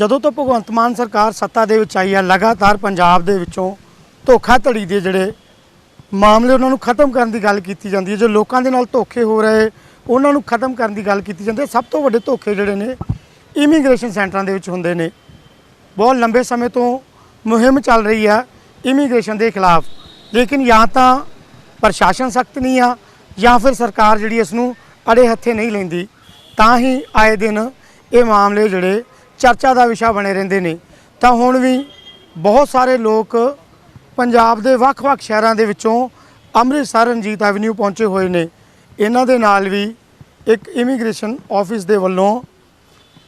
ਜਦੋਂ ਤੋਂ ਭਗਵੰਤ ਮਾਨ ਸਰਕਾਰ ਸੱਤਾ ਦੇ ਵਿੱਚ ਆਈ ਹੈ, ਲਗਾਤਾਰ ਪੰਜਾਬ ਦੇ ਵਿੱਚੋਂ ਧੋਖਾਧੜੀ ਦੇ ਜਿਹੜੇ ਮਾਮਲੇ ਉਹਨਾਂ ਨੂੰ ਖਤਮ ਕਰਨ ਦੀ ਗੱਲ ਕੀਤੀ ਜਾਂਦੀ ਹੈ। ਜੋ ਲੋਕਾਂ ਦੇ ਨਾਲ ਧੋਖੇ ਹੋ ਰਹੇ, ਉਹਨਾਂ ਨੂੰ ਖਤਮ ਕਰਨ ਦੀ ਗੱਲ ਕੀਤੀ ਜਾਂਦੀ ਹੈ। ਸਭ ਤੋਂ ਵੱਡੇ ਧੋਖੇ ਜਿਹੜੇ ਨੇ, ਇਮੀਗ੍ਰੇਸ਼ਨ ਸੈਂਟਰਾਂ ਦੇ ਵਿੱਚ ਹੁੰਦੇ ਨੇ। ਬਹੁਤ ਲੰਬੇ ਸਮੇਂ ਤੋਂ ਮੁਹਿੰਮ ਚੱਲ ਰਹੀ ਆ ਇਮੀਗ੍ਰੇਸ਼ਨ ਦੇ ਖਿਲਾਫ। ਲੇਕਿਨ ਜਾਂ ਤਾਂ ਪ੍ਰਸ਼ਾਸਨ ਸਖਤ ਨਹੀਂ ਆ, ਜਾਂ ਫਿਰ ਸਰਕਾਰ ਜਿਹੜੀ ਇਸ ਨੂੰ ਅੜੇ ਹੱਥੇ ਨਹੀਂ ਲੈਂਦੀ। ਤਾਂ ਹੀ ਆਏ ਦਿਨ ਇਹ ਮਾਮਲੇ ਜਿਹੜੇ ਚਰਚਾ ਦਾ ਵਿਸ਼ਾ ਬਣੇ ਰਹਿੰਦੇ ਨੇ। ਤਾਂ ਹੁਣ ਵੀ ਬਹੁਤ ਸਾਰੇ ਲੋਕ ਪੰਜਾਬ ਦੇ ਵੱਖ-ਵੱਖ ਸ਼ਹਿਰਾਂ ਦੇ ਵਿੱਚੋਂ ਅੰਮ੍ਰਿਤਸਰ ਰਣਜੀਤ ਐਵਨਿਊ ਪਹੁੰਚੇ ਹੋਏ ਨੇ। ਇਹਨਾਂ ਦੇ ਨਾਲ ਵੀ ਇੱਕ ਇਮੀਗ੍ਰੇਸ਼ਨ ਆਫਿਸ ਦੇ ਵੱਲੋਂ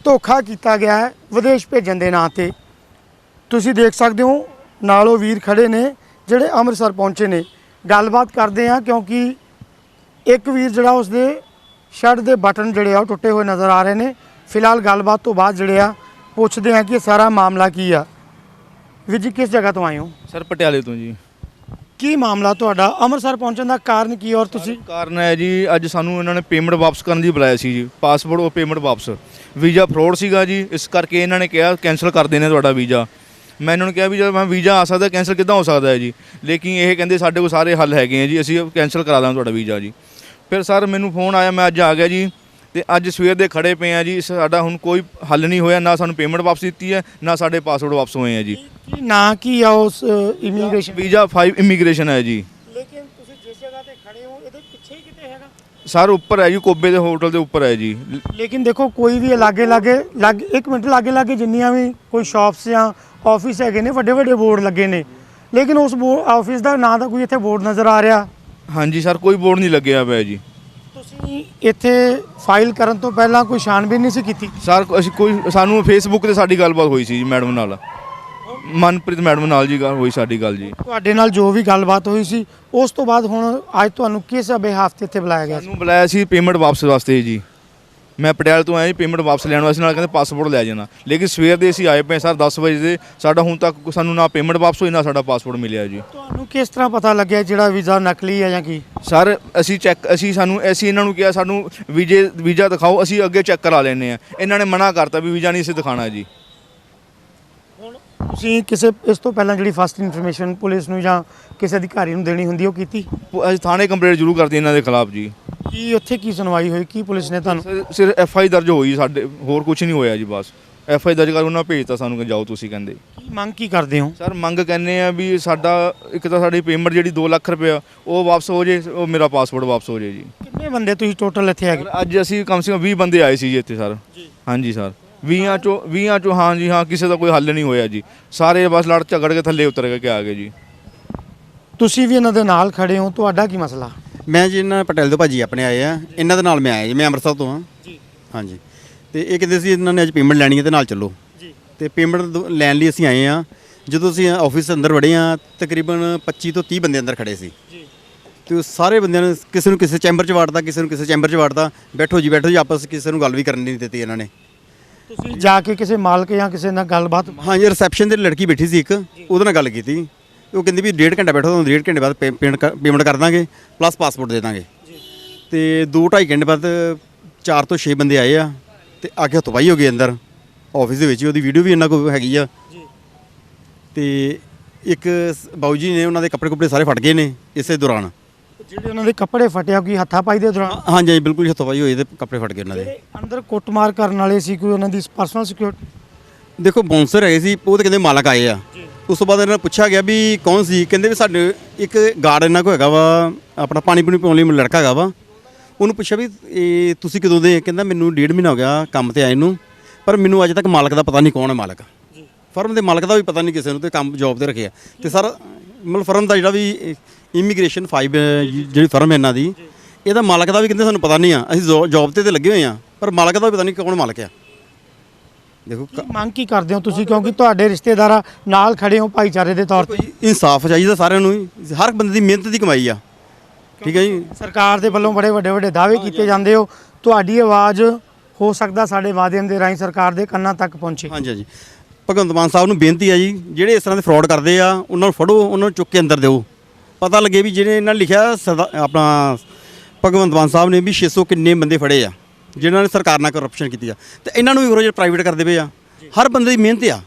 ਧੋਖਾ ਕੀਤਾ ਗਿਆ ਹੈ, ਵਿਦੇਸ਼ ਭੇਜਣ ਦੇ ਨਾਂ ਤੇ। ਤੁਸੀਂ ਦੇਖ ਸਕਦੇ ਹੋ, ਨਾਲੋਂ ਵੀਰ ਖੜੇ ਨੇ, ਜਿਹੜੇ ਅੰਮ੍ਰਿਤਸਰ ਪਹੁੰਚੇ ਨੇ। ਗੱਲਬਾਤ ਕਰਦੇ ਆ ਕਿਉਂਕਿ ਇੱਕ ਵੀਰ ਜਿਹੜਾ ਉਸਦੇ ਸ਼ਰਟ ਦੇ ਬਟਨ ਜਿਹੜੇ ਆ ਉਹ ਟੁੱਟੇ ਹੋਏ ਨਜ਼ਰ ਆ ਰਹੇ ਨੇ। ਫਿਲਹਾਲ ਗੱਲਬਾਤ ਤੋਂ ਬਾਅਦ ਜਿਹੜੇ ਆ ਪੁੱਛਦੇ ਆ ਕਿ ਸਾਰਾ ਮਾਮਲਾ ਕੀ ਆ। ਵੀਰ ਜੀ ਕਿਸ ਜਗ੍ਹਾ ਤੋਂ ਆਏ ਹੋ? ਸਰ ਪਟਿਆਲੇ ਤੋਂ ਜੀ। ਕੀ ਮਾਮਲਾ ਤੁਹਾਡਾ? ਅੰਮ੍ਰਿਤਸਰ ਪਹੁੰਚਣ ਦਾ ਕਾਰਨ ਕੀ ਔਰ ਤੁਸੀਂ? ਕਾਰਨ ਹੈ ਜੀ ਅੱਜ ਸਾਨੂੰ ਇਹਨਾਂ ਨੇ ਪੇਮੈਂਟ ਵਾਪਸ ਕਰਨ ਦੀ ਬੁਲਾਇਆ ਸੀ ਜੀ। ਪਾਸਪੋਰਟ ਉਹ ਪੇਮੈਂਟ ਵਾਪਸ। ਵੀਜ਼ਾ ਫਰੋਡ ਸੀਗਾ ਜੀ ਇਸ ਕਰਕੇ ਇਹਨਾਂ ਨੇ ਕਿਹਾ ਕੈਨਸਲ ਕਰ ਦੇਣੇ ਤੁਹਾਡਾ ਵੀਜ਼ਾ ਮੈਂ ਇਹਨਾਂ ਨੂੰ ਕਿਹਾ ਵੀ ਜਦੋਂ ਮੈਂ ਵੀਜ਼ਾ ਆ ਸਕਦਾ ਕੈਨਸਲ ਕਿੱਦਾਂ ਹੋ ਸਕਦਾ ਹੈ ਜੀ? ਲੇਕਿਨ ਇਹ ਕਹਿੰਦੇ ਸਾਡੇ ਕੋਲ ਸਾਰੇ ਹੱਲ ਹੈਗੇ ਆ ਜੀ ਅਸੀਂ ਕੈਨਸਲ ਕਰਾ ਦਾਂਗੇ ਤੁਹਾਡਾ ਵੀਜ਼ਾ ਜੀ। ਫਿਰ ਸਰ ਮੈਨੂੰ ਫੋਨ ਆਇਆ ਮੈਂ ਅੱਜ ਆ ਗਿਆ ਜੀ। ਤੇ ਅੱਜ ਸਵੇਰ ਦੇ ਖੜੇ ਪਏ ਆ ਜੀ ਸਾਡਾ ਹੁਣ ਕੋਈ ਹੱਲ ਨਹੀਂ ਹੋਇਆ ਨਾ ਸਾਨੂੰ ਪੇਮੈਂਟ ਵਾਪਸ ਦਿੱਤੀ ਹੈ ਨਾ ਸਾਡੇ ਪਾਸਪੋਰਟ ਵਾਪਸ ਹੋਏ ਆ ਜੀ। ਕੀ ਨਾਂ ਕੀ ਆ ਉਸ ਇਮੀਗ੍ਰੇਸ਼ਨ ਵੀਜ਼ਾ 5 ਇਮੀਗ੍ਰੇਸ਼ਨ ਹੈ ਜੀ। ਲੇਕਿਨ ਤੁਸੀਂ ਜਿਸ ਜਗ੍ਹਾ ਤੇ ਖੜੇ ਹੋ ਇਹਦੇ ਪਿੱਛੇ ਹੀ ਕਿਤੇ ਹੈਗਾ? ਸਰ ਉੱਪਰ ਹੈ ਜੀ ਕੋਬੇ ਦੇ ਹੋਟਲ ਦੇ ਉੱਪਰ ਹੈ ਜੀ। ਲੇਕਿਨ ਦੇਖੋ ਕੋਈ ਵੀ ਲਾਗੇ ਲਾਗੇ ਲੱਗ ਇੱਕ ਮਿੰਟ ਲਾਗੇ ਲਾਗੇ ਜਿੰਨੀਆਂ ਵੀ ਕੋਈ ਸ਼ਾਪਸ ਜਾਂ ਆਫਿਸ ਹੈਗੇ ਨੇ ਵੱਡੇ ਵੱਡੇ ਬੋਰਡ ਲੱਗੇ ਨੇ। ਲੇਕਿਨ ਉਸ ਆਫਿਸ ਦਾ ਨਾਂ ਦਾ ਕੋਈ ਇੱਥੇ ਬੋਰਡ ਨਜ਼ਰ ਆ ਰਿਹਾ। ਹਾਂਜੀ ਸਰ ਕੋਈ ਬੋਰਡ ਨਹੀਂ ਲੱਗਿਆ ਹੋਇਆ ਜੀ। ਤੁਸੀਂ ਇੱਥੇ ਫਾਈਲ ਕਰਨ ਤੋਂ ਪਹਿਲਾਂ ਕੋਈ ਛਾਣਬੀਨ ਨਹੀਂ ਸੀ ਕੀਤੀ? ਸਰ ਅਸੀਂ ਕੋਈ ਸਾਨੂੰ ਫੇਸਬੁੱਕ ਤੇ ਸਾਡੀ ਗੱਲਬਾਤ ਹੋਈ ਸੀ ਜੀ ਮੈਡਮ ਨਾਲ। ਮਨਪ੍ਰੀਤ ਮੈਡਮ ਨਾਲ ਜੀ ਗੱਲ ਹੋਈ ਸਾਡੀ ਗੱਲ ਜੀ। ਤੁਹਾਡੇ ਨਾਲ ਜੋ ਵੀ ਗੱਲਬਾਤ ਹੋਈ ਸੀ ਉਸ ਤੋਂ ਬਾਅਦ ਹੁਣ ਅੱਜ ਤੁਹਾਨੂੰ ਕਿਸ ਬਿਹਾਫ ਤੇ ਇੱਥੇ ਬੁਲਾਇਆ ਗਿਆ ਸੀ? ਸਾਨੂੰ ਬੁਲਾਇਆ ਸੀ ਪੇਮੈਂਟ ਵਾਪਸ ਵਾਸਤੇ ਜੀ। ਮੈਂ ਪਟਿਆਲੇ ਤੋਂ ਆਇਆ ਜੀ ਪੇਮੈਂਟ ਵਾਪਸ ਲੈਣ ਵਾਸਤੇ ਨਾਲ ਕਹਿੰਦੇ ਪਾਸਪੋਰਟ ਲੈ ਜਾਣਾ। ਲੇਕਿਨ ਸਵੇਰ ਦੇ ਅਸੀਂ ਆਏ ਪਏ ਸਰ 10 ਵਜੇ ਦੇ। ਸਾਡਾ ਹੁਣ ਤੱਕ ਸਾਨੂੰ ਨਾ ਪੇਮੈਂਟ ਵਾਪਸ ਹੋਈ ਨਾ ਸਾਡਾ ਪਾਸਪੋਰਟ ਮਿਲਿਆ ਜੀ। ਤੁਹਾਨੂੰ ਕਿਸ ਤਰ੍ਹਾਂ ਪਤਾ ਲੱਗਿਆ ਜਿਹੜਾ ਵੀਜ਼ਾ ਨਕਲੀ ਹੈ ਜਾਂ ਕੀ? ਸਰ ਅਸੀਂ ਚੈੱਕ ਅਸੀਂ ਸਾਨੂੰ ਅਸੀਂ ਇਹਨਾਂ ਨੂੰ ਕਿਹਾ ਸਾਨੂੰ ਵੀਜ਼ੇ ਵੀਜ਼ਾ ਦਿਖਾਓ ਅਸੀਂ ਅੱਗੇ ਚੈੱਕ ਕਰਾ ਲੈਨੇ ਆ ਇਹਨਾਂ ਨੇ ਮਨਾ ਕਰਤਾ ਵੀ ਵੀਜ਼ਾ ਨਹੀਂ ਅਸੀਂ ਦਿਖਾਣਾ ਜੀ। ਹੁਣ ਤੁਸੀਂ ਕਿਸੇ ਇਸ ਤੋਂ ਪਹਿਲਾਂ ਜਿਹੜੀ ਫਸਟ ਇਨਫੋਰਮੇਸ਼ਨ ਪੁਲਿਸ ਨੂੰ ਜਾਂ ਕਿਸੇ ਅਧਿਕਾਰੀ ਨੂੰ ਦੇਣੀ ਹੁੰਦੀ ਉਹ ਕੀਤੀ? ਅਸੀਂ ਥਾਣੇ ਕੰਪਲੇਂਟ ਜ਼ਰੂਰ ਕਰਤੀ ਇਹਨਾਂ ਦੇ ਖਿਲਾਫ ਜੀ। ਕੀ ਉੱਥੇ ਕੀ ਸੁਣਵਾਈ ਹੋਈ? ਕੀ ਪੁਲਿਸ ਨੇ ਤੁਹਾਨੂੰ? ਸਰ ਐਫ ਆਈ ਦਰਜ ਹੋਈ ਸਾਡੇ ਹੋਰ ਕੁਝ ਨਹੀਂ ਹੋਇਆ ਜੀ ਬਸ। ਐਫ ਆਈ ਦਰਜ ਕਰ ਉਹਨਾਂ ਭੇਜਤਾ ਸਾਨੂੰ ਕਿ ਜਾਓ ਤੁਸੀਂ ਕਹਿੰਦੇ। ਕੀ ਮੰਗ ਕੀ ਕਰਦੇ ਹੋ? ਸਰ ਮੰਗ ਕਹਿੰਦੇ ਆ ਵੀ ਸਾਡਾ ਇੱਕ ਤਾਂ ਸਾਡੀ ਪੇਮੈਂਟ ਜਿਹੜੀ 2 ਲੱਖ ਰੁਪਇਆ ਉਹ ਵਾਪਸ ਹੋ ਜੇ ਉਹ ਮੇਰਾ ਪਾਸਪੋਰਟ ਵਾਪਸ ਹੋ ਜੇ ਜੀ। ਕਿੰਨੇ ਬੰਦੇ ਤੁਸੀਂ ਟੋਟਲ ਇੱਥੇ ਹੈਗੇ? ਸਰ, ਅੱਜ ਅਸੀਂ ਕਮ ਸੇ ਕਮ 20 ਬੰਦੇ ਆਏ ਸੀ ਜੀ ਇੱਥੇ ਸਰ। ਹਾਂਜੀ ਸਰ। 20 ਚੋਂ 20 ਚੋਂ ਹਾਂ ਜੀ ਹਾਂ ਕਿਸੇ ਦਾ ਕੋਈ ਹੱਲ ਨਹੀਂ ਹੋਇਆ ਜੀ। ਸਾਰੇ ਬਸ ਲੜ ਝਗੜ ਕੇ ਥੱਲੇ ਉਤਰ ਕੇ ਆ ਗਏ ਜੀ। ਤੁਸੀਂ ਵੀ ਇਹਨਾਂ ਦੇ ਨਾਲ ਖੜੇ ਹੋ ਤੁਹਾਡਾ ਕੀ ਮਸਲਾ? ਮੈਂ ਜੀ ਇਹਨਾਂ ਪਟੇਲ ਤੋਂ ਭਾਜੀ ਆਪਣੇ ਆਏ ਆ। ਇਹਨਾਂ ਦੇ ਨਾਲ ਮੈਂ ਆਇਆ ਜੀ ਮੈਂ ਅੰਮ੍ਰਿਤਸਰ ਤੋਂ ਹਾਂ ਜੀ। ਹਾਂਜੀ। ਤੇ ਇਹ ਕਹਿੰਦੇ ਸੀ ਇਹਨਾਂ ਨੇ ਅੱਜ ਪੇਮੈਂਟ ਲੈਣੀ ਹੈ ਤੇ ਨਾਲ ਚੱਲੋ। ਜੀ। ਤੇ ਪੇਮੈਂਟ ਲੈਣ ਲਈ ਅਸੀਂ ਆਏ ਆ। ਜਦੋਂ ਅਸੀਂ ਆਫਿਸ ਦੇ ਅੰਦਰ ਵੜੇ ਆ ਤਕਰੀਬਨ 25 ਤੋਂ 30 ਬੰਦੇ ਅੰਦਰ ਖੜੇ ਸੀ। ਜੀ। ਤੇ ਉਹ ਸਾਰੇ ਬੰਦਿਆਂ ਨੇ ਕਿਸੇ ਨੂੰ ਕਿਸੇ ਚੈਂਬਰ 'ਚ ਵਾੜਦਾ ਕਿਸੇ ਨੂੰ ਕਿਸੇ ਚੈਂਬਰ 'ਚ ਵਾੜਦਾ ਬੈਠੋ ਜੀ ਬੈਠੋ ਜੀ ਆਪਸ ਕਿਸੇ ਨੂੰ ਗੱਲ ਵੀ ਕਰਨ ਨਹੀਂ ਦਿੱਤੀ ਇਹਨਾਂ ਨੇ। ਤੁਸੀਂ ਜਾ ਕੇ ਕਿਸੇ ਮਾਲਕ ਜਾਂ ਕਿਸੇ ਨਾਲ ਗੱਲਬਾਤ ਹਾਂ ਜੀ ਰਿਸੈਪਸ਼ਨ ਤੇ ਲੜਕੀ ਬੈਠੀ ਸੀ ਇੱਕ। ਉਹਦੇ ਨਾਲ ਗੱਲ ਕੀਤੀ। ਉਹ ਕਹਿੰਦੀ ਵੀ ਡੇਢ ਘੰਟਾ ਬੈਠੋ ਤੁਹਾਨੂੰ ਡੇਢ ਘੰਟੇ ਬਾਅਦ ਪੇਮੈਂਟ ਕਰ ਦਾਂਗੇ ਪਲੱਸ ਪਾਸਪੋਰਟ ਦੇ ਦਾਂਗੇ। ਤੇ 2.5 ਘੰਟੇ ਬਾਅਦ 4 ਤੋਂ 6 ਬੰਦੇ ਆਏ ਆ ਤੇ ਆ ਕੇ ਹੱਥੋਂ ਪਾਈ ਹੋ ਗਏ ਅੰਦਰ। ਆਫਿਸ ਦੇ ਵਿੱਚ ਹੀ, ਉਹਦੀ ਵੀਡੀਓ ਵੀ ਇਹਨਾਂ ਕੋਲ ਹੈਗੀ ਆ। ਜੀ। ਤੇ ਇੱਕ ਬਾਊ ਜੀ ਨੇ ਉਹਨਾਂ ਦੇ ਕੱਪੜੇ ਕੁਪੜੇ ਸਾਰੇ ਫਟ ਗਏ ਨੇ ਇਸੇ ਦੌਰਾਨ। ਜਿਹੜੇ ਉਹਨਾਂ ਦੇ ਕੱਪੜੇ ਫਟਿਆ ਕੋਈ ਹੱਥਾ ਪਾਈ ਦੇ ਦੌਰਾਨ? ਹਾਂਜੀ ਹਾਂਜੀ ਬਿਲਕੁਲ ਹੱਥੋਂ ਪਾਈ ਹੋਏ ਤੇ ਕੱਪੜੇ ਫਟ ਗਏ ਉਹਨਾਂ ਦੇ। ਅੰਦਰ ਕੁੱਟਮਾਰ ਕਰਨ ਵਾਲੇ ਸੀ ਕੋਈ ਉਹਨਾਂ ਦੀ ਪਰਸਨਲ ਸਿਕਿਉਰਿਟੀ ਦੇਖੋ ਬਾਉਂਸਰ ਹੈਗੇ ਸੀ ਉਹ ਤੇ ਕਹਿੰਦੇ ਮਾਲਕ ਆਏ ਆ। ਉਸ ਤੋਂ ਬਾਅਦ ਇਹਨਾਂ ਨੂੰ ਪੁੱਛਿਆ ਗਿਆ ਵੀ ਕੌਣ ਸੀ? ਕਹਿੰਦੇ ਵੀ ਸਾਡੇ ਇੱਕ ਗਾਰਡ ਇਹਨਾਂ ਕੋ ਹੈਗਾ ਵਾ, ਆਪਣਾ ਪਾਣੀ ਪੂਣੀ ਪਾਉਣ ਲਈ ਮੈਨੂੰ ਲੜਕਾ ਹੈਗਾ ਵਾ। ਉਹਨੂੰ ਪੁੱਛਿਆ ਵੀ, ਇਹ ਤੁਸੀਂ ਕਦੋਂ ਦੇ? ਕਹਿੰਦਾ, ਮੈਨੂੰ ਡੇਢ ਮਹੀਨਾ ਹੋ ਗਿਆ ਕੰਮ ਤੇ ਆਏ ਨੂੰ, ਪਰ ਮੈਨੂੰ ਅਜੇ ਤੱਕ ਮਾਲਕ ਦਾ ਪਤਾ ਨਹੀਂ ਕੌਣ ਹੈ ਮਾਲਕ। ਫਰਮ ਦੇ ਮਾਲਕ ਦਾ ਵੀ ਪਤਾ ਨਹੀਂ ਕਿਸੇ ਨੂੰ ਤੇ ਕੰਮ ਜੌਬ ਤੇ ਰੱਖਿਆ ਤੇ ਸਰ, ਮਤਲਬ ਫਰਮ ਦਾ ਜਿਹੜਾ ਵੀ ਇਮੀਗ੍ਰੇਸ਼ਨ 5 ਜਿਹੜੀ ਫਰਮ ਹੈ ਇਹਨਾਂ ਦੀ, ਇਹਦਾ ਮਾਲਕ ਦਾ ਵੀ ਕਹਿੰਦੇ ਸਾਨੂੰ ਪਤਾ ਨਹੀਂ ਆ। ਅਸੀਂ ਜੌਬ ਤੇ ਤੇ ਲੱਗੇ ਹੋਏ ਆ, ਪਰ ਮਾਲਕ ਦਾ ਵੀ ਪਤਾ ਨਹੀਂ ਕੌਣ ਮਾਲਕ ਆ। ਦੇਖੋ ਕ- ਮੰਗ ਕੀ ਕਰਦੇ ਹੋ ਤੁਸੀਂ? ਕਿਉਂਕਿ ਤੁਹਾਡੇ ਰਿਸ਼ਤੇਦਾਰਾਂ ਨਾਲ ਖੜੇ ਹੋ ਭਾਈਚਾਰੇ ਦੇ ਤੌਰ ਤੇ। ਇਨਸਾਫ ਚਾਹੀਦਾ ਸਾਰਿਆਂ ਨੂੰ ਹੀ। ਹਰ ਇੱਕ ਬੰਦੇ ਦੀ ਮਿਹਨਤ ਦੀ ਕਮਾਈ ਆ। ਠੀਕ ਹੈ ਜੀ? ਸਰਕਾਰ ਦੇ ਵੱਲੋਂ ਬੜੇ ਵੱਡੇ ਵੱਡੇ ਦਾਅਵੇ ਕੀਤੇ ਜਾਂਦੇ ਹੋ। ਤੁਹਾਡੀ ਆਵਾਜ਼ ਹੋ ਸਕਦਾ ਸਾਡੇ ਮਾਧਿਅਮ ਦੇ ਰਾਹੀਂ ਸਰਕਾਰ ਦੇ ਕੰਨਾਂ ਤੱਕ ਪਹੁੰਚੇ। ਹਾਂਜੀ ਹਾਂਜੀ। ਭਗਵੰਤ ਮਾਨ ਸਾਹਿਬ ਨੂੰ ਬੇਨਤੀ ਆ ਜੀ ਜਿਹੜੇ ਇਸ ਤਰ੍ਹਾਂ ਦੇ ਫਰਾਡ ਕਰਦੇ ਆ ਉਹਨਾਂ ਨੂੰ ਫੜੋ ਉਹਨਾਂ ਨੂੰ ਚੁੱਕ ਕੇ ਅੰਦਰ ਦਿਓ। ਪਤਾ ਲੱਗੇ ਵੀ ਜਿਹੜੇ ਇਹਨਾਂ ਲਿਖਿਆ ਸਰਦਾ- ਆਪਣਾ ਭਗਵੰਤ ਮਾਨ ਸਾਹਿਬ ਨੇ ਵੀ 600 ਕਿੰਨੇ ਬੰਦੇ ਫੜੇ ਆ। ਜਿਨ੍ਹਾਂ ਨੇ ਸਰਕਾਰ ਨਾਲ ਕਰਪਸ਼ਨ ਕੀਤੀ ਆ ਤੇ ਇਹਨਾਂ ਨੂੰ ਵੀ ਹੋਰ ਜਿਹੜਾ ਪ੍ਰਾਈਵੇਟ ਕਰਦੇ ਪਏ ਆ। ਹਰ ਬੰਦੇ ਦੀ ਮਿਹਨਤ ਆ।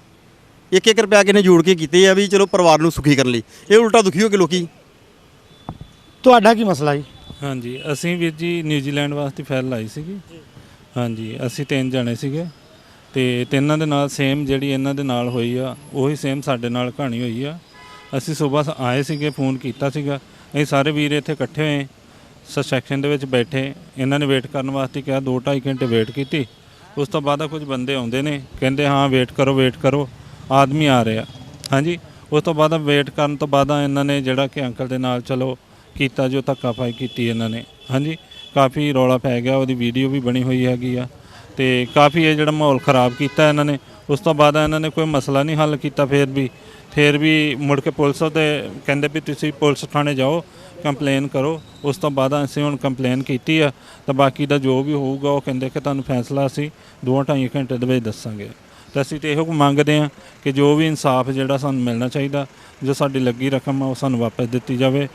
ਇੱਕ ਇੱਕ ਰੁਪਿਆ ਕਿਨੇ ਜੋੜ ਕੇ ਕੀਤੇ ਆ ਵੀ ਚਲੋ ਪਰਿਵਾਰ ਨੂੰ ਸੁਖੀ ਕਰਨ ਲਈ। ਇਹ ਉਲਟਾ ਦੁਖੀ ਹੋ ਕੇ ਲੋਕੀ। ਤੁਹਾਡਾ ਕੀ ਮਸਲਾ ਜੀ? ਹਾਂਜੀ ਅਸੀਂ ਵੀਰ ਜੀ ਨਿਊਜ਼ੀਲੈਂਡ ਵਾਸਤੇ ਫਾਈਲ ਲਾਈ ਸੀਗੀ। ਹਾਂਜੀ ਅਸੀਂ ਤਿੰਨ ਜਣੇ ਸੀਗੇ। ਤੇ ਤਿੰਨਾਂ ਦੇ ਨਾਲ ਸੇਮ ਜਿਹੜੀ ਇਹਨਾਂ ਦੇ ਨਾਲ ਹੋਈ ਆ ਉਹੀ ਸੇਮ ਸਾਡੇ ਨਾਲ ਕਹਾਣੀ ਹੋਈ ਆ। ਅਸੀਂ ਸਵੇਰ ਆਏ ਸੀਗੇ ਫੋਨ ਕੀਤਾ ਸੀਗਾ। ਅਸੀਂ ਸਾਰੇ ਵੀਰ ਇੱਥੇ ਇਕੱਠੇ ਹੋਏ। ਸੈਕਸ਼ਨ ਦੇ ਵਿੱਚ ਬੈਠੇ, ਇਹਨਾਂ ਨੇ ਵੇਟ ਕਰਨ ਵਾਸਤੇ ਕਿਹਾ 2.5 ਘੰਟੇ ਵੇਟ ਕੀਤੀ। ਉਸ ਤੋਂ ਬਾਅਦ ਕੁਝ ਬੰਦੇ ਆਉਂਦੇ ਨੇ, ਕਹਿੰਦੇ, ਹਾਂ ਵੇਟ ਕਰੋ ਵੇਟ ਕਰੋ, ਆਦਮੀ ਆ ਰਿਹਾ। ਹਾਂਜੀ, ਉਸ ਤੋਂ ਬਾਅਦ ਵੇਟ ਕਰਨ ਤੋਂ ਬਾਅਦ ਇਹਨਾਂ ਨੇ ਜਿਹੜਾ ਕਿ ਅੰਕਲ ਦੇ ਨਾਲ, ਚਲੋ, ਕੀਤਾ ਜੋ ਧੱਕਾਪਾਈ ਕੀਤੀ ਇਹਨਾਂ ਨੇ। ਹਾਂਜੀ, ਕਾਫੀ ਰੌਲਾ ਪੈ ਗਿਆ, ਉਹਦੀ ਵੀਡੀਓ ਵੀ ਬਣੀ ਹੋਈ ਹੈਗੀ ਆ, ਤੇ ਕਾਫੀ ਇਹ ਜਿਹੜਾ ਮਾਹੌਲ ਖਰਾਬ ਕੀਤਾ ਇਹਨਾਂ ਨੇ। ਉਸ ਤੋਂ ਬਾਅਦ ਇਹਨਾਂ ਨੇ ਕੋਈ ਮਸਲਾ ਨਹੀਂ ਹੱਲ ਕੀਤਾ, ਫਿਰ ਵੀ ਫਿਰ ਵੀ ਮੁੜ ਕੇ ਪੁਲਿਸ ਤੇ ਕਹਿੰਦੇ ਵੀ ਤੁਸੀਂ ਪੁਲਿਸ ਥਾਣੇ ਜਾਓ ਕੰਪਲੇਨ ਕਰੋ ਉਸ ਤੋਂ ਬਾਅਦ ਅਸੀਂ ਹੁਣ ਕੰਪਲੇਨ ਕੀਤੀ ਆ ਤਾਂ ਬਾਕੀ ਦਾ ਜੋ ਵੀ ਹੋਊਗਾ ਉਹ ਕਹਿੰਦੇ ਕਿ ਤੁਹਾਨੂੰ ਫੈਸਲਾ ਅਸੀਂ ਦੋ ਢਾਈ ਘੰਟੇ ਦੇ ਵਿੱਚ ਦੱਸਾਂਗੇ। ਤਾਂ ਅਸੀਂ ਤੇ ਇਹੋ ਮੰਗਦੇ ਹਾਂ ਕਿ ਜੋ ਵੀ ਇਨਸਾਫ ਜਿਹੜਾ ਸਾਨੂੰ ਮਿਲਣਾ ਚਾਹੀਦਾ ਜੋ ਸਾਡੀ ਲੱਗੀ ਰਕਮ ਆ ਉਹ ਸਾਨੂੰ ਵਾਪਸ ਦਿੱਤੀ ਜਾਵੇ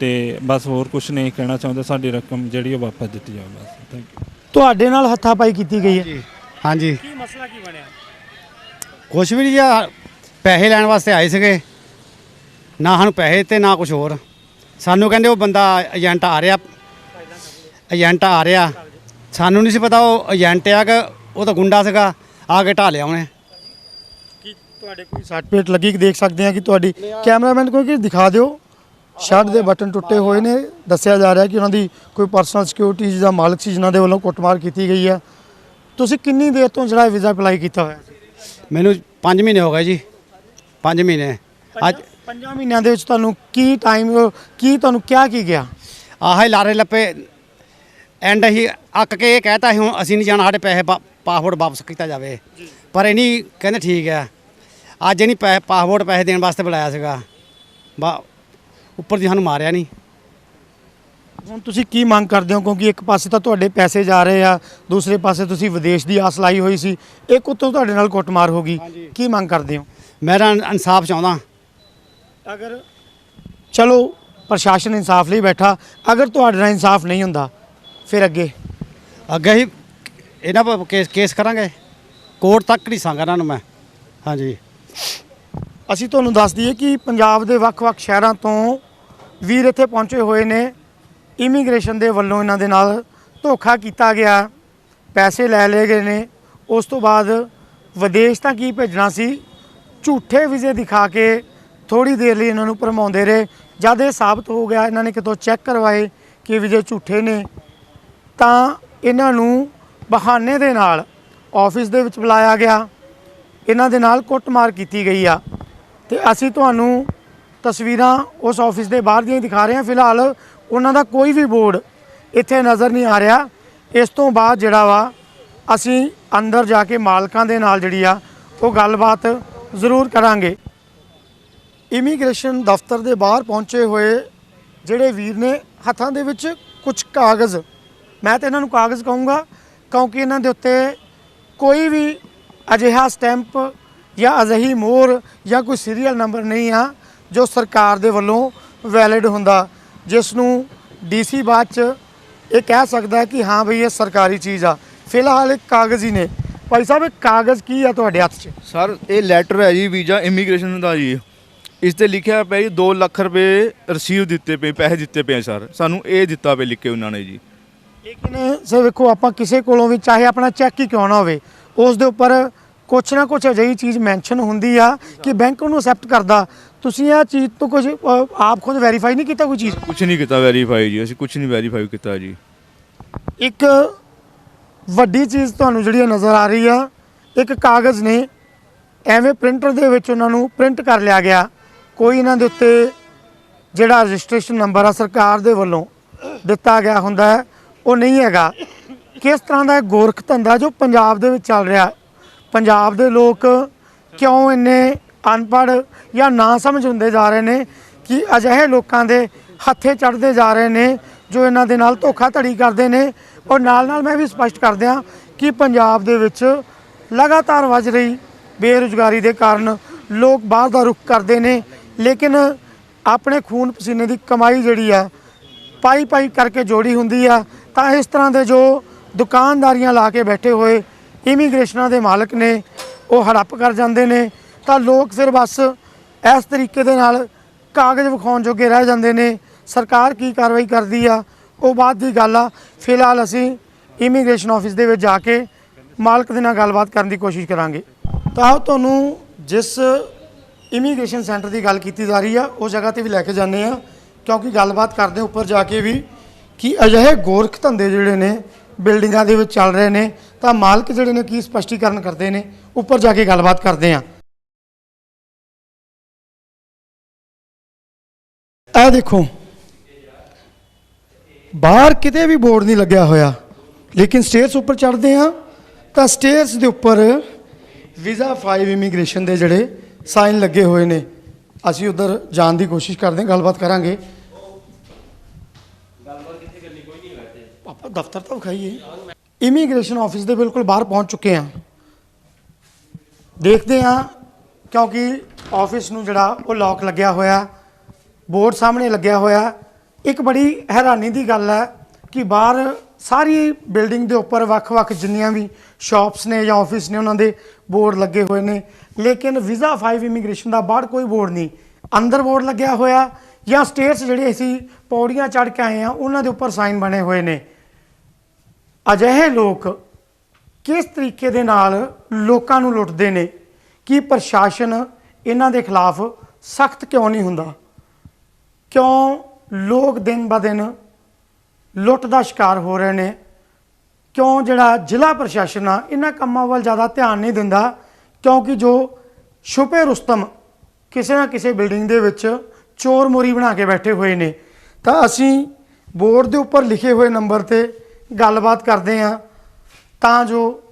ਤੇ ਬਸ ਹੋਰ ਕੁਝ ਨਹੀਂ ਕਹਿਣਾ ਚਾਹੁੰਦੇ ਸਾਡੀ ਰਕਮ ਜਿਹੜੀ ਉਹ ਵਾਪਸ ਦਿੱਤੀ ਜਾਵੇ ਬਸ। ਥੈਂਕ ਯੂ ਤੁਹਾਡੇ ਨਾਲ ਹੱਥਾਪਾਈ ਕੀਤੀ ਗਈ ਹੈ? ਹਾਂਜੀ। ਕੀ ਮਸਲਾ ਕੀ ਬਣਿਆ? ਕੁਛ ਵੀ ਨਹੀਂ ਆ ਪੈਸੇ ਲੈਣ ਵਾਸਤੇ ਆਏ ਸੀਗੇ। ਨਾ ਸਾਨੂੰ ਪੈਸੇ ਤੇ ਨਾ ਕੁਝ ਹੋਰ। ਸਾਨੂੰ ਕਹਿੰਦੇ ਉਹ ਬੰਦਾ ਏਜੰਟ ਆ ਰਿਹਾ ਏਜੰਟ ਆ ਰਿਹਾ। ਸਾਨੂੰ ਨਹੀਂ ਸੀ ਪਤਾ ਉਹ ਏਜੰਟ ਆ ਕਿ ਉਹ ਤਾਂ ਗੁੰਡਾ ਸੀਗਾ ਆ ਕੇ ਢਾ ਲਿਆ ਉਹਨੇ। ਕੀ ਤੁਹਾਡੇ ਕੋਈ ਸਰਟੀਫਿਕੇਟ ਲੱਗੀ ਕਿ ਦੇਖ ਸਕਦੇ ਆ ਕਿ ਤੁਹਾਡੀ ਕੈਮਰਾਮੈਨ ਕੋਈ ਕਿ ਦਿਖਾ ਦਿਓ? ਸ਼ਰਟ ਦੇ ਬਟਨ ਟੁੱਟੇ ਹੋਏ ਨੇ ਦੱਸਿਆ ਜਾ ਰਿਹਾ ਕਿ ਉਹਨਾਂ ਦੀ ਕੋਈ ਪਰਸਨਲ ਸਿਕਿਉਰਿਟੀ ਦਾ ਮਾਲਕ ਸੀ ਜਿਨ੍ਹਾਂ ਦੇ ਵੱਲੋਂ ਕੁੱਟਮਾਰ ਕੀਤੀ ਗਈ ਹੈ ਤੁਸੀਂ ਕਿੰਨੀ ਦੇਰ ਤੋਂ ਜਿਹੜਾ ਵੀਜ਼ਾ ਅਪਲਾਈ ਕੀਤਾ ਹੋਇਆ? ਮੈਨੂੰ 5 ਮਹੀਨੇ ਹੋ ਗਏ ਜੀ 5 ਮਹੀਨੇ। ਅੱਜ ਪੰਜਾਂ ਮਹੀਨਿਆਂ ਦੇ ਵਿੱਚ ਤੁਹਾਨੂੰ ਕੀ ਟਾਈਮ ਕੀ ਤੁਹਾਨੂੰ ਕਿਹਾ ਕੀ ਗਿਆ? ਆਹ ਲਾਰੇ ਲੱਪੇ। ਐਂਡ ਹੀ ਅੱਕ ਕੇ ਇਹ ਕਹਿਤਾ ਸੀ ਹੁਣ ਅਸੀਂ ਨਹੀਂ ਜਾਣਾ ਸਾਡੇ ਪੈਸੇ ਪਾਸਪੋਰਟ ਵਾਪਸ ਕੀਤਾ ਜਾਵੇ। ਪਰ ਇਹ ਨਹੀਂ ਕਹਿੰਦੇ ਠੀਕ ਹੈ। ਅੱਜ ਇਹ ਨਹੀਂ ਪੈ ਪਾਸਪੋਰਟ ਪੈਸੇ ਦੇਣ ਵਾਸਤੇ ਬੁਲਾਇਆ ਸੀਗਾ। ਬਾ ਉੱਪਰ ਦੀ ਸਾਨੂੰ ਮਾਰਿਆ ਨਹੀਂ। ਹੁਣ ਤੁਸੀਂ ਕੀ ਮੰਗ ਕਰਦੇ ਹੋ? ਕਿਉਂਕਿ ਇੱਕ ਪਾਸੇ ਤਾਂ ਤੁਹਾਡੇ ਪੈਸੇ ਜਾ ਰਹੇ ਆ ਦੂਸਰੇ ਪਾਸੇ ਤੁਸੀਂ ਵਿਦੇਸ਼ ਦੀ ਆਸ ਲਾਈ ਹੋਈ ਸੀ। ਇੱਕ ਉੱਤੋਂ ਤੁਹਾਡੇ ਨਾਲ ਕੁੱਟਮਾਰ ਹੋ ਗਈ। ਕੀ ਮੰਗ ਕਰਦੇ ਹੋ? ਮੈਂ ਤਾਂ ਇਨਸਾਫ ਚਾਹੁੰਦਾ। ਅਗਰ ਚਲੋ ਪ੍ਰਸ਼ਾਸਨ ਇਨਸਾਫ ਲਈ ਬੈਠਾ। ਅਗਰ ਤੁਹਾਡੇ ਨਾਲ ਇਨਸਾਫ ਨਹੀਂ ਹੁੰਦਾ ਫਿਰ ਅੱਗੇ। ਅੱਗੇ ਹੀ ਇਹਨਾਂ ਪਰ ਕੇਸ ਕੇਸ ਕਰਾਂਗੇ। ਕੋਰਟ ਤੱਕ ਨਹੀਂ ਸੰਗਾ ਇਹਨਾਂ ਨੂੰ ਮੈਂ। ਹਾਂਜੀ। ਅਸੀਂ ਤੁਹਾਨੂੰ ਦੱਸ ਦਈਏ ਕਿ ਪੰਜਾਬ ਦੇ ਵੱਖ-ਵੱਖ ਸ਼ਹਿਰਾਂ ਤੋਂ ਵੀਰ ਇੱਥੇ ਪਹੁੰਚੇ ਹੋਏ ਨੇ। ਇਮੀਗ੍ਰੇਸ਼ਨ ਦੇ ਵੱਲੋਂ ਇਹਨਾਂ ਦੇ ਨਾਲ ਧੋਖਾ ਕੀਤਾ ਗਿਆ। ਪੈਸੇ ਲੈ ਲਏ ਗਏ ਨੇ। ਉਸ ਤੋਂ ਬਾਅਦ ਵਿਦੇਸ਼ ਤਾਂ ਕੀ ਭੇਜਣਾ ਸੀ? ਝੂਠੇ ਵੀਜ਼ੇ ਦਿਖਾ ਕੇ ਥੋੜੀ ਦੇਰ ਲਈ ਇਹਨਾਂ ਨੂੰ ਭਰਮਾਉਂਦੇ ਰਹੇ। ਜਦ ਇਹ ਸਾਬਤ ਹੋ ਗਿਆ, ਇਹਨਾਂ ਨੇ ਕਿਤੋਂ ਚੈੱਕ ਕਰਵਾਏ ਕਿ ਵੀ ਜੇ ਝੂਠੇ ਨੇ, ਤਾਂ ਇਹਨਾਂ ਨੂੰ ਬਹਾਨੇ ਦੇ ਨਾਲ ਆਫਿਸ ਦੇ ਵਿੱਚ ਬੁਲਾਇਆ ਗਿਆ। ਇਹਨਾਂ ਦੇ ਨਾਲ ਕੁੱਟਮਾਰ ਕੀਤੀ ਗਈ ਆ। ਤੇ ਅਸੀਂ ਤੁਹਾਨੂੰ ਤਸਵੀਰਾਂ ਉਸ ਆਫਿਸ ਦੇ ਬਾਹਰ ਦੀਆਂ ਹੀ ਦਿਖਾ ਰਹੇ ਹਾਂ। ਫਿਲਹਾਲ ਉਹਨਾਂ ਦਾ ਕੋਈ ਵੀ ਬੋਰਡ ਇੱਥੇ ਨਜ਼ਰ ਨਹੀਂ ਆ ਰਿਹਾ। ਇਸ ਤੋਂ ਬਾਅਦ ਜਿਹੜਾ ਵਾ, ਅਸੀਂ ਅੰਦਰ ਜਾ ਕੇ ਮਾਲਕਾਂ ਦੇ ਨਾਲ ਜਿਹੜੀ ਆ, ਉਹ ਗੱਲਬਾਤ ਜ਼ਰੂਰ ਕਰਾਂਗੇ। ਇਮੀਗ੍ਰੇਸ਼ਨ ਦਫ਼ਤਰ ਦੇ ਬਾਹਰ ਪਹੁੰਚੇ ਹੋਏ ਜਿਹੜੇ ਵੀਰ ਨੇ, ਹੱਥਾਂ ਦੇ ਵਿੱਚ ਕੁਝ ਕਾਗਜ਼। ਮੈਂ ਤਾਂ ਇਹਨਾਂ ਨੂੰ ਕਾਗਜ਼ ਕਹੂੰਗਾ, ਕਿਉਂਕਿ ਇਹਨਾਂ ਦੇ ਉੱਤੇ ਕੋਈ ਵੀ ਅਜਿਹਾ ਸਟੈਂਪ ਜਾਂ ਅਜਿਹੀ ਮੋਹਰ ਜਾਂ ਕੋਈ ਸੀਰੀਅਲ ਨੰਬਰ ਨਹੀਂ ਆ ਜੋ ਸਰਕਾਰ ਦੇ ਵੱਲੋਂ ਵੈਲਿਡ ਹੁੰਦਾ। ਜਿਸ ਨੂੰ ਡੀਸੀ ਬਾਅਦ ਚ ਇਹ ਕਹਿ ਸਕਦਾ ਕਿ ਹਾਂ ਭਈ ਇਹ ਸਰਕਾਰੀ ਚੀਜ਼ ਆ। ਫਿਲਹਾਲ ਇਹ ਕਾਗਜ਼ ਹੀ ਨੇ। ਭਾਈ ਸਾਹਿਬ ਇਹ ਕਾਗਜ਼ ਕੀ ਆ ਤੁਹਾਡੇ ਹੱਥ 'ਚ? ਸਰ, ਇਹ ਲੈਟਰ ਹੈ ਜੀ ਵੀਜ਼ਾ ਇਮੀਗ੍ਰੇਸ਼ਨ ਦਾ ਜੀ। ਇਸ ਤੇ ਲਿਖਿਆ ਪਿਆ ਜੀ 2 ਲੱਖ ਰੁਪਏ ਰਸੀਵ ਦਿੱਤੇ ਪਏ ਪੈਸੇ ਦਿੱਤੇ ਪਏ ਸਰ। ਸਾਨੂੰ ਇਹ ਦਿੱਤਾ ਪਿਆ ਲਿਖ ਕੇ ਉਹਨਾਂ ਨੇ ਜੀ। ਲੇਕਿਨ ਸਰ ਵੇਖੋ ਆਪਾਂ ਕਿਸੇ ਕੋਲੋਂ ਵੀ ਚਾਹੇ ਆਪਣਾ ਚੈੱਕ ਹੀ ਕਿਉਂ ਨਾ ਹੋਵੇ ਉਸ ਦੇ ਉੱਪਰ ਕੁਛ ਨਾ ਕੁਛ ਅਜਿਹੀ ਚੀਜ਼ ਮੈਂਸ਼ਨ ਹੁੰਦੀ ਆ ਕਿ ਬੈਂਕ ਉਹਨੂੰ ਅਸੈਪਟ ਕਰਦਾ। ਤੁਸੀਂ ਇਹ ਚੀਜ਼ ਤੋਂ ਕੁਝ ਅ, ਆਪ ਖੁਦ ਵੈਰੀਫਾਈ ਨਹੀਂ ਕੀਤਾ ਕੋਈ ਚੀਜ਼? ਕੁਝ ਨਹੀਂ ਕੀਤਾ ਵੈਰੀਫਾਈ ਜੀ ਅਸੀਂ ਕੁਝ ਨਹੀਂ ਵੈਰੀਫਾਈ ਕੀਤਾ ਜੀ। ਇੱਕ ਵੱਡੀ ਚੀਜ਼ ਤੁਹਾਨੂੰ ਜਿਹੜੀ ਇਹ ਨਜ਼ਰ ਆ ਰਹੀ ਆ ਇੱਕ ਕਾਗਜ਼ ਨੇ ਐਵੇਂ ਪ੍ਰਿੰਟਰ ਦੇ ਵਿੱਚ ਉਹਨਾਂ ਨੂੰ ਪ੍ਰਿੰਟ ਕਰ ਲਿਆ ਗਿਆ। ਕੋਈ ਇਹਨਾਂ ਦੇ ਉੱਤੇ ਜਿਹੜਾ ਰਜਿਸਟ੍ਰੇਸ਼ਨ ਨੰਬਰ ਆ ਸਰਕਾਰ ਦੇ ਵੱਲੋਂ ਦਿੱਤਾ ਗਿਆ ਹੁੰਦਾ ਹੈ, ਉਹ ਨਹੀਂ ਹੈਗਾ। ਕਿਸ ਤਰ੍ਹਾਂ ਦਾ ਗੋਰਖ ਧੰਦਾ ਜੋ ਪੰਜਾਬ ਦੇ ਵਿੱਚ ਚੱਲ ਰਿਹਾ ਪੰਜਾਬ ਦੇ ਲੋਕ ਕਿਉਂ ਇੰਨੇ ਅਨਪੜ੍ਹ ਜਾਂ ਨਾ ਸਮਝ ਹੁੰਦੇ ਜਾ ਰਹੇ ਨੇ ਕਿ ਅਜਿਹੇ ਲੋਕਾਂ ਦੇ ਹੱਥੇ ਚੜ੍ਹਦੇ ਜਾ ਰਹੇ ਨੇ ਜੋ ਇਹਨਾਂ ਦੇ ਨਾਲ ਧੋਖਾਧੜੀ ਕਰਦੇ ਨੇ? ਔਰ ਨਾਲ ਨਾਲ ਮੈਂ ਵੀ ਸਪਸ਼ਟ ਕਰ ਦਿਆਂ ਕਿ ਪੰਜਾਬ ਦੇ ਵਿੱਚ ਲਗਾਤਾਰ ਵੱਜ ਰਹੀ ਬੇਰੁਜ਼ਗਾਰੀ ਦੇ ਕਾਰਨ ਲੋਕ ਬਾਹਰ ਦਾ ਰੁਖ ਕਰਦੇ ਨੇ। ਲੇਕਿਨ ਆਪਣੇ ਖੂਨ ਪਸੀਨੇ ਦੀ ਕਮਾਈ ਜਿਹੜੀ ਆ, ਪਾਈ ਪਾਈ ਕਰਕੇ ਜੋੜੀ ਹੁੰਦੀ ਆ, ਤਾਂ ਇਸ ਤਰ੍ਹਾਂ ਦੇ ਜੋ ਦੁਕਾਨਦਾਰੀਆਂ ਲਾ ਕੇ ਬੈਠੇ ਹੋਏ ਇਮੀਗ੍ਰੇਸ਼ਨਾਂ ਦੇ ਮਾਲਕ ਨੇ, ਉਹ ਹੜੱਪ ਕਰ ਜਾਂਦੇ ਨੇ, ਤਾਂ ਲੋਕ ਫਿਰ ਬਸ ਇਸ ਤਰੀਕੇ ਦੇ ਨਾਲ ਕਾਗਜ਼ ਵਿਖਾਉਣ ਜੋਗੇ ਰਹਿ ਜਾਂਦੇ ਨੇ, ਸਰਕਾਰ ਕੀ ਕਾਰਵਾਈ ਕਰਦੀ ਆ, ਉਹ ਬਾਅਦ ਦੀ ਗੱਲ ਆ। ਫਿਲਹਾਲ ਅਸੀਂ ਇਮੀਗ੍ਰੇਸ਼ਨ ਆਫਿਸ ਦੇ ਵਿੱਚ ਜਾ ਕੇ ਮਾਲਕ ਦੇ ਨਾਲ ਗੱਲਬਾਤ ਕਰਨ ਦੀ ਕੋਸ਼ਿਸ਼ ਕਰਾਂਗੇ। ਤਾਂ ਤੁਹਾਨੂੰ ਜਿਸ ਇਮੀਗ੍ਰੇਸ਼ਨ ਸੈਂਟਰ ਦੀ ਗੱਲ ਕੀਤੀ ਜਾ ਰਹੀ ਆ ਉਸ ਜਗ੍ਹਾ ਤੇ ਵੀ ਲੈ ਕੇ ਜਾਂਦੇ ਆ, ਕਿਉਂਕਿ ਗੱਲਬਾਤ ਕਰਦੇ ਉੱਪਰ ਜਾ ਕੇ ਵੀ ਕਿ ਅਜਿਹੇ ਗੋਰਖ ਧੰਦੇ ਜਿਹੜੇ ਨੇ, ਬਿਲਡਿੰਗਾਂ ਦੇ ਵਿੱਚ ਚੱਲ ਰਹੇ ਨੇ, ਤਾਂ ਮਾਲਕ ਜਿਹੜੇ ਨੇ ਕੀ ਸਪਸ਼ਟੀਕਰਨ ਕਰਦੇ ਨੇ, ਉੱਪਰ ਜਾ ਕੇ ਗੱਲਬਾਤ ਕਰਦੇ ਆ। ਇਹ ਦੇਖੋ, ਬਾਹਰ ਕਿਤੇ ਵੀ ਬੋਰਡ ਨਹੀਂ ਲੱਗਿਆ ਹੋਇਆ, ਲੇਕਿਨ ਸਟੇਅਰਸ ਉੱਪਰ ਚੜ੍ਹਦੇ ਆ, ਤਾਂ ਸਟੇਅਰਸ ਦੇ ਉੱਪਰ ਵੀਜ਼ਾ 5 ਇਮੀਗ੍ਰੇਸ਼ਨ ਦੇ ਜਿਹੜੇ ਸਾਈਨ ਲੱਗੇ ਹੋਏ ਨੇ। ਅਸੀਂ ਉਧਰ ਜਾਣ ਦੀ ਕੋਸ਼ਿਸ਼ ਕਰਦੇ ਹਾਂ ਗੱਲਬਾਤ ਕਰਾਂਗੇ। ਪਾਪਾ ਦਫ਼ਤਰ ਤਾਂ ਵਿਖਾਈਏ। ਇਮੀਗ੍ਰੇਸ਼ਨ ਆਫਿਸ ਦੇ ਬਿਲਕੁਲ ਬਾਹਰ ਪਹੁੰਚ ਚੁੱਕੇ ਆ ਦੇਖਦੇ ਆ ਕਿਉਂਕਿ ਆਫਿਸ ਨੂੰ ਜਿਹੜਾ ਉਹ ਲੌਕ ਲੱਗਿਆ ਹੋਇਆ ਬੋਰਡ ਸਾਹਮਣੇ ਲੱਗਿਆ ਹੋਇਆ। ਇੱਕ ਬੜੀ ਹੈਰਾਨੀ ਦੀ ਗੱਲ ਹੈ ਕਿ ਬਾਹਰ ਸਾਰੀ ਬਿਲਡਿੰਗ ਦੇ ਉੱਪਰ ਵੱਖ-ਵੱਖ ਜਿੰਨੀਆਂ ਵੀ ਸ਼ਾਪਸ ਨੇ ਜਾਂ ਆਫਿਸ ਨੇ ਉਹਨਾਂ ਦੇ ਬੋਰਡ ਲੱਗੇ ਹੋਏ ਨੇ। ਲੇਕਿਨ ਵੀਜ਼ਾ 5 ਇਮੀਗ੍ਰੇਸ਼ਨ ਦਾ ਬਾਹਰ ਕੋਈ ਬੋਰਡ ਨਹੀਂ। ਅੰਦਰ ਬੋਰਡ ਲੱਗਿਆ ਹੋਇਆ ਜਾਂ ਸਟੇਟਸ ਜਿਹੜੇ ਅਸੀਂ ਪੌੜੀਆਂ ਚੜ੍ਹ ਕੇ ਆਏ ਆ ਉਹਨਾਂ ਦੇ ਉੱਪਰ ਸਾਈਨ ਬਣੇ ਹੋਏ ਨੇ। ਅਜਿਹੇ ਲੋਕ ਕਿਸ ਤਰੀਕੇ ਦੇ ਨਾਲ ਲੋਕਾਂ ਨੂੰ ਲੁੱਟਦੇ ਨੇ ਕੀ ਪ੍ਰਸ਼ਾਸਨ ਇਹਨਾਂ ਦੇ ਖਿਲਾਫ ਸਖਤ ਕਿਉਂ ਨਹੀਂ ਹੁੰਦਾ? ਕਿਉਂ ਲੋਕ ਦਿਨ ਬ ਦਿਨ ਲੁੱਟ ਦਾ ਸ਼ਿਕਾਰ ਹੋ ਰਹੇ ਨੇ? ਕਿਉਂ ਜਿਹੜਾ ਜ਼ਿਲ੍ਹਾ ਪ੍ਰਸ਼ਾਸਨ ਆ, ਇਹਨਾਂ ਕੰਮਾਂ ਵੱਲ ਜ਼ਿਆਦਾ ਧਿਆਨ ਨਹੀਂ ਦਿੰਦਾ? ਕਿਉਂਕਿ ਜੋ ਛੁਪੇ ਰੁਸਤਮ ਕਿਸੇ ਨਾ ਕਿਸੇ ਬਿਲਡਿੰਗ ਦੇ ਵਿੱਚ ਚੋਰ ਮੋਰੀ ਬਣਾ ਕੇ ਬੈਠੇ ਹੋਏ ਨੇ। ਤਾਂ ਅਸੀਂ ਬੋਰਡ ਦੇ ਉੱਪਰ ਲਿਖੇ ਹੋਏ ਨੰਬਰ ਤੇ ਗੱਲਬਾਤ ਕਰਦੇ ਹਾਂ। ਤਾਂ ਜੋ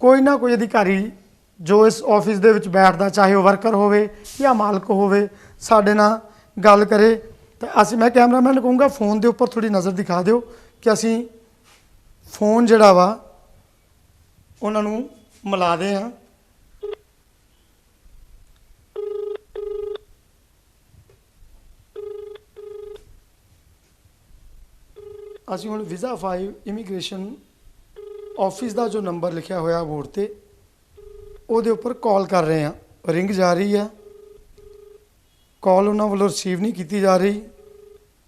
ਕੋਈ ਨਾ ਕੋਈ ਅਧਿਕਾਰੀ ਜੋ ਇਸ ਆਫਿਸ ਦੇ ਵਿੱਚ ਬੈਠਦਾ, ਚਾਹੇ ਉਹ ਵਰਕਰ ਹੋਵੇ ਜਾਂ ਮਾਲਕ ਹੋਵੇ, ਸਾਡੇ ਨਾਲ ਗੱਲ ਕਰੇ। ਤਾਂ ਅਸੀਂ, ਮੈਂ ਕੈਮਰਾਮੈਨ ਨੂੰ ਕਹੂੰਗਾ, ਫੋਨ ਦੇ ਉੱਪਰ ਥੋੜੀ ਨਜ਼ਰ ਦਿਖਾ ਦਿਓ ਕਿ ਅਸੀਂ ਫੋਨ ਜਿਹੜਾ ਵਾ, ਉਹਨਾਂ ਨੂੰ ਮਿਲਾਦੇ ਹਾਂ ਅਸੀਂ ਹੁਣ ਵੀਜ਼ਾ 5 ਇਮੀਗ੍ਰੇਸ਼ਨ ਆਫਿਸ ਦਾ ਜੋ ਨੰਬਰ ਲਿਖਿਆ ਹੋਇਆ ਬੋਰਡ ਤੇ, ਉਹਦੇ ਉੱਪਰ ਕਾਲ ਕਰ ਰਹੇ ਹਾਂ ਰਿੰਗ ਜਾ ਰਹੀ ਆ। ਕਾਲ ਉਹਨਾਂ ਵੱਲੋਂ ਰਿਸੀਵ ਨਹੀਂ ਕੀਤੀ ਜਾ ਰਹੀ।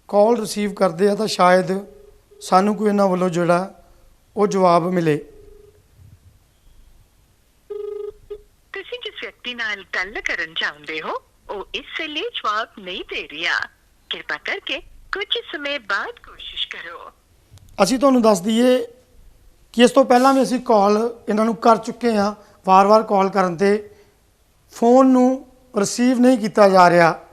ਕਾਲ ਰਿਸੀਵ ਕਰਦੇ ਆ ਤਾਂ ਸ਼ਾਇਦ ਸਾਨੂੰ ਕੋਈ ਇਹਨਾਂ ਵੱਲੋਂ ਜਿਹੜਾ ਉਹ ਜਵਾਬ ਮਿਲੇ। ਤੁਸੀਂ ਜਿਸ ਵਿਅਕਤੀ ਨਾਲ ਗੱਲ ਕਰਨ ਚਾਹੁੰਦੇ ਹੋ ਉਹ ਇਸ ਲਈ ਜਵਾਬ ਨਹੀਂ ਦੇ ਰਿਹਾ। ਕਿਰਪਾ ਕਰਕੇ ਕੁਝ ਸਮੇਂ ਬਾਅਦ ਕੋਸ਼ਿਸ਼ ਕਰੋ। ਅਸੀਂ ਤੁਹਾਨੂੰ ਦੱਸ ਦਈਏ ਕਿ ਇਸ ਤੋਂ ਪਹਿਲਾਂ ਵੀ ਅਸੀਂ ਕਾਲ ਇਹਨਾਂ ਨੂੰ ਕਰ ਚੁੱਕੇ ਹਾਂ ਵਾਰ-ਵਾਰ ਕਾਲ ਕਰਨ ਤੇ। ਫੋਨ ਨੂੰ ਰਿਸੀਵ ਨਹੀਂ ਕੀਤਾ ਜਾ ਰਿਹਾ।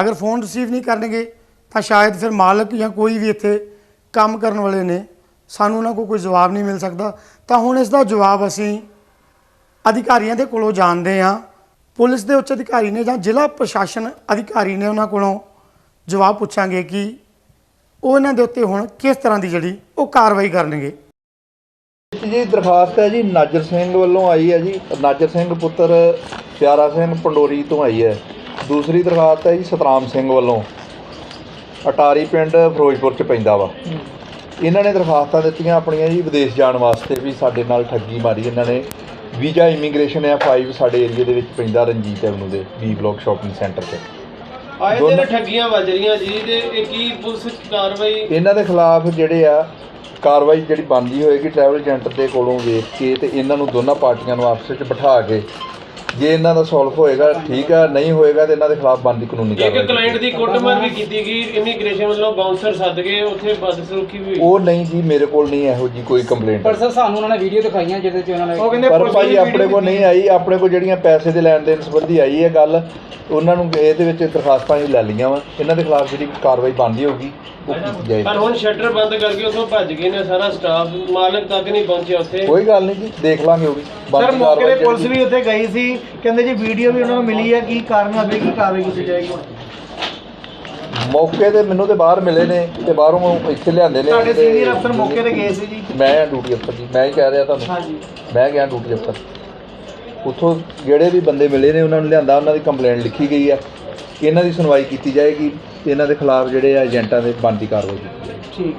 ਅਗਰ ਫੋਨ ਰਿਸੀਵ ਨਹੀਂ ਕਰਨਗੇ ਤਾਂ ਸ਼ਾਇਦ ਫਿਰ ਮਾਲਕ ਜਾਂ ਕੋਈ ਵੀ ਇੱਥੇ ਕੰਮ ਕਰਨ ਵਾਲੇ ਨੇ ਸਾਨੂੰ ਉਹਨਾਂ ਕੋਲ ਕੋਈ ਜਵਾਬ ਨਹੀਂ ਮਿਲ ਸਕਦਾ। ਤਾਂ ਹੁਣ ਇਸ ਦਾ ਜਵਾਬ ਅਸੀਂ ਅਧਿਕਾਰੀਆਂ ਦੇ ਕੋਲੋਂ ਜਾਣਦੇ ਹਾਂ। ਪੁਲਿਸ ਦੇ ਉੱਚ ਅਧਿਕਾਰੀ ਨੇ ਜਾਂ ਜ਼ਿਲ੍ਹਾ ਪ੍ਰਸ਼ਾਸਨ ਅਧਿਕਾਰੀ ਨੇ ਉਹਨਾਂ ਕੋਲੋਂ ਜਵਾਬ ਪੁੱਛਾਂਗੇ ਕਿ ਉਹ ਇਹਨਾਂ ਦੇ ਉੱਤੇ ਹੁਣ ਕਿਸ ਤਰ੍ਹਾਂ ਦੀ ਜਿਹੜੀ ਉਹ ਕਾਰਵਾਈ ਕਰਨਗੇ। ਜੀ ਦਰਖਾਸਤ ਹੈ ਜੀ ਨਾਜਰ ਸਿੰਘ ਵੱਲੋਂ ਆਈ ਹੈ ਜੀ। ਨਾਜਰ ਸਿੰਘ ਪੁੱਤਰ ਪਿਆਰਾ ਸਿੰਘ ਪੰਡੋਰੀ ਤੋਂ ਆਈ ਹੈ। ਦੂਸਰੀ ਦਰਖਾਸਤ ਹੈ ਜੀ ਸਤਰਾਮ ਸਿੰਘ ਵੱਲੋਂ। ਅਟਾਰੀ ਪਿੰਡ ਫਿਰੋਜ਼ਪੁਰ ਚ ਪੈਂਦਾ ਵਾ। ਇਹਨਾਂ ਨੇ ਦਰਖਾਸਤਾਂ ਦਿੱਤੀਆਂ ਆਪਣੀਆਂ ਜੀ ਵਿਦੇਸ਼ ਜਾਣ ਵਾਸਤੇ ਵੀ ਸਾਡੇ ਨਾਲ ਠੱਗੀ ਮਾਰੀ ਇਹਨਾਂ ਨੇ। ਵੀਜ਼ਾ ਇਮੀਗ੍ਰੇਸ਼ਨ ਹੈ 5 ਸਾਡੇ ਏਰੀਆ ਦੇ ਵਿੱਚ ਪੈਂਦਾ ਰਣਜੀਤ ਐਵਨਿਊ ਦੇ ਬੀ ਬਲਾਕ ਸ਼ਾਪਿੰਗ ਸੈਂਟਰ 'ਚ ਆਏ ਦਿਨ ਠੱਗੀਆਂ ਵੱਜ ਰਹੀਆਂ ਜੀ ਤੇ ਇਹ ਕੀ ਪੁਲਿਸ ਕਾਰਵਾਈ? ਇਹਨਾਂ ਦੇ ਖਿਲਾਫ ਜਿਹੜੇ ਆ ਕਾਰਵਾਈ ਜਿਹੜੀ ਬਣਦੀ ਹੋਏਗੀ ਟਰੈਵਲ ਏਜੰਟ ਦੇ ਕੋਲੋਂ ਵੇਖ ਕੇ ਤੇ ਇਹਨਾਂ ਨੂੰ ਦੋਨਾਂ ਪਾਰਟੀਆਂ ਨੂੰ ਆਪਸ ਵਿੱਚ ਬਿਠਾ ਕੇ ਜੇ ਇਹਨਾਂ ਦਾ ਸੋਲਵ ਹੋਏਗਾ ਠੀਕ ਆ ਨਹੀਂ ਹੋਏਗਾ ਤੇ ਇਹਨਾਂ ਦੇ ਖਿਲਾਫ ਬਣਦੀ ਕਾਨੂੰਨੀ ਇੱਕ ਕਾਰਵਾਈ। ਕਲਾਇੰਟ ਦੀ ਕੁੱਟਮਾਰ ਵੀ ਕੀਤੀ ਗਈ ਇਮੀਗ੍ਰੇਸ਼ਨ ਵੱਲੋਂ ਬਾਉਂਸਰ ਸੱਦ ਕੇ ਉੱਥੇ ਬਦਸਲੂਕੀ ਵੀ ਹੋਈ। ਉਹ ਨਹੀਂ ਜੀ ਮੇਰੇ ਕੋਲ ਨਹੀਂ ਇਹੋ ਜੀ ਕੋਈ ਕੰਪਲੇਂਟ ਪਰ ਸਰ ਸਾਨੂੰ ਉਹਨਾਂ ਨੇ ਵੀਡੀਓ ਦਿਖਾਈਆਂ ਜਿਹਦੇ ਚ ਉਹਨਾਂ ਨੇ ਉਹ ਕਹਿੰਦੇ ਪਰ ਭਾਈ ਆਪਣੇ ਕੋਲ ਨਹੀਂ ਆਈ ਆਪਣੇ ਕੋਲ ਜਿਹੜੀਆਂ ਪੈਸੇ ਦੇ ਲੈਣ ਦੇਣ ਸੰਬੰਧੀ ਆਈ ਹੈ ਗੱਲ ਉਹਨਾਂ ਨੂੰ ਇਹਦੇ ਵਿੱਚ ਦਰਖਾਸਤਾਂ ਹੀ ਲੈ ਲਈਆਂ ਵਾ। ਇਹਨਾਂ ਦੇ ਖਿਲਾਫ ਜਿਹੜੀ ਕਾਰਵਾਈ ਬਣਦੀ ਹੋਊਗੀ ਉਹ ਕੀਤੀ ਜਾਏਗੀ ਪਰ ਹੁਣ ਸ਼ਟਰ ਬੰਦ ਕਰਕੇ ਉੱਥੋਂ ਭੱਜ ਗਏ ਨੇ ਸਾਰਾ ਸਟਾਫ। ਮਾਲਕ ਤੱਕ ਨਹੀਂ ਪਹੁੰਚਿਆ ਉੱਥੇ। ਕੋਈ ਗੱਲ ਨਹੀਂ ਜੀ ਦੇਖ ਲਾਂਗੇ ਉਹ ਵੀ। ਸਰ ਮੌਕੇ ਤੇ ਕਾਰਵਾਈ ਪੁਲਿਸ ਵੀ ਉੱਥੇ ਗਈ ਸੀ। ਕਹਿੰਦੇ ਜੀ ਵੀਡੀਓ ਵੀ ਉਹਨਾਂ ਨੂੰ ਮਿਲੀ ਹੈ ਕੀ ਕਾਰਨ ਅੱਗੇ ਕੀ ਕਾਰਵਾਈ ਕੀਤੀ ਜਾਏਗੀ? ਮੌਕੇ ਤੇ ਮੈਨੂੰ ਤੇ ਬਾਹਰ ਮਿਲੇ ਨੇ ਤੇ ਬਾਹਰੋਂ ਇੱਥੇ ਲਿਆਂਦੇ ਨੇ ਤੁਹਾਡੇ ਤੇ- ਸੀਨੀਅਰ ਅਫਸਰ ਮੌਕੇ ਤੇ ਗਏ ਸੀ ਜੀ? ਮੈਂ ਹਾਂ ਡਿਊਟੀ ਅਫਸਰ ਜੀ ਮੈਂ ਹੀ ਕਹਿ ਰਿਹਾ ਤੁਹਾਨੂੰ। ਹਾਂਜੀ। ਮੈਂ ਗਿਆ ਡਿਊਟੀ ਅਫਸਰ। ਉੱਥੋਂ ਜਿਹੜੇ ਵੀ ਬੰਦੇ ਮਿਲੇ ਨੇ ਉਹਨਾਂ ਨੂੰ ਲਿਆਂਦਾ ਉਹਨਾਂ ਦੀ ਕੰਪਲੇਂਟ ਲਿਖੀ ਗਈ ਹੈ। ਇਹਨਾਂ ਦੀ ਸੁਣਵਾਈ ਕੀਤੀ ਜਾਏਗੀ। ਤੇ ਇਹਨਾਂ ਦੇ ਖਿਲਾਫ ਜਿਹੜੇ ਆ ਏਜੰਟਾਂ ਦੇ ਬਣਦੀ ਕਾਰਵਾਈ ਕੀਤੀ ਜਾਵੇ। ਠੀਕ।